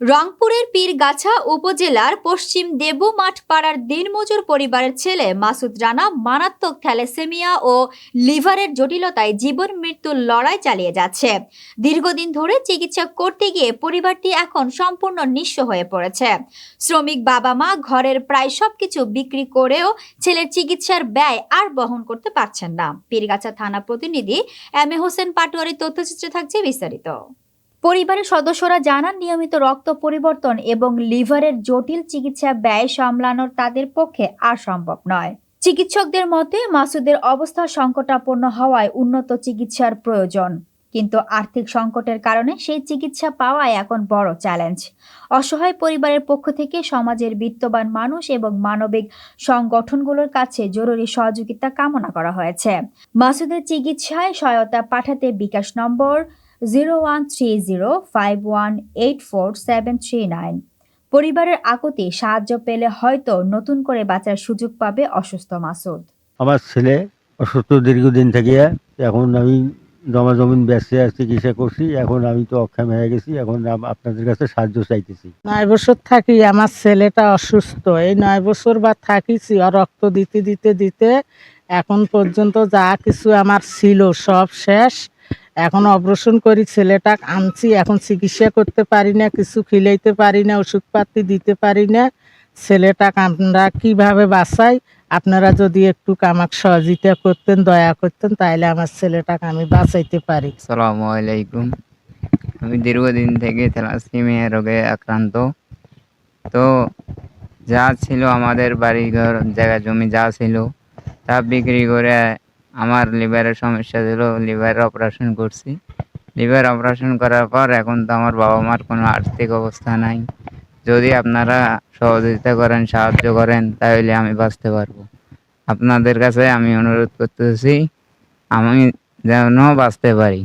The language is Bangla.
রংপুরের পীরগাছা উপজেলার পশ্চিম দেবুমাঠ পাড়ার দিনমজুর পরিবারের ছেলে মাসুদ রানা মারাত্মক থ্যালাসেমিয়া ও লিভারের জটিলতায় জীবন মৃত্যুর লড়াই চালিয়ে যাচ্ছে। দীর্ঘদিন ধরে চিকিৎসা করতে গিয়ে পরিবারটি এখন সম্পূর্ণ নিঃস্ব হয়ে পড়েছে। শ্রমিক বাবা মা ঘরের প্রায় সবকিছু বিক্রি করেও ছেলের চিকিৎসার ব্যয় আর বহন করতে পারছেন না। পীরগাছা থানা প্রতিনিধি এম এ হোসেন পাটোয়ারি তথ্যচিত্রে থাকছে বিস্তারিত। পরিবারের সদস্যরা জানান, নিয়মিত রক্ত পরিবর্তন এবং লিভারের জটিল চিকিৎসা ব্যয় সামলানোর তাদের পক্ষে আর সম্ভব নয়। চিকিৎসকদের মতে, মাসুদের অবস্থা সংকটাপন্ন হওয়ায় উন্নত চিকিৎসার প্রয়োজন। কিন্তু আর্থিক সংকটের কারণে সেই চিকিৎসা পাওয়াই এখন বড় চ্যালেঞ্জ। অসহায় পরিবারের পক্ষ থেকে সমাজের বিত্তবান মানুষ এবং মানবিক সংগঠনগুলোর কাছে জরুরি সহযোগিতা কামনা করা হয়েছে। মাসুদের চিকিৎসায় সহায়তা পাঠাতে বিকাশ নম্বর zero one three zero five one eight four seven three nine. পরিবারের আকুতি সাহায্য পেলে হয়তো নতুন করে বাঁচার সুযোগ পাবে অসুস্থ মাসুদ। আমার ছেলে অসুস্থ দীর্ঘদিন থেকে এখন আমি জমা জমিন বেচে আর চিকিৎসা করছি এখন আমি তো অক্ষম হয়ে গেছি এখন আপনাদের কাছে সাহায্য চাইতেছি। নয় বছর থাকি আমার ছেলেটা অসুস্থ এই নয় বছর বা থাকিছি আর রক্ত দিতে দিতে দিতে এখন পর্যন্ত যা কিছু আমার ছিল সব শেষ। এখন অপারেশন করি, ছেলেটা আনছি, এখন চিকিৎসা করতে পারি না, কিছু খিলাইতে পারি না, ওষুধপাতি দিতে পারি না। ছেলেটাকে আমরা কীভাবে বাঁচাই? আপনারা যদি একটু আমাকে সহযোগিতা করতেন, দয়া করতেন তাহলে আমার ছেলেটাকে আমি বাঁচাইতে পারি। আসসালামু আলাইকুম। আমি দীর্ঘদিন থেকে থ্যালাসেমিয়া রোগে আক্রান্ত। তো যা ছিল আমাদের বাড়িঘর, জায়গা জমি যা ছিল, তা বিক্রি করে আমার লিভারের সমস্যা ছিল লিভারের অপারেশন করছি। লিভার অপারেশন করার পর এখন তো আমার বাবা মার কোনো আর্থিক অবস্থা নাই। যদি আপনারা সহযোগিতা করেন, সাহায্য করেন, তাহলে আমি বাঁচতে পারব। আপনাদের কাছে আমি অনুরোধ করতেছি, আমি যেন বাঁচতে পারি।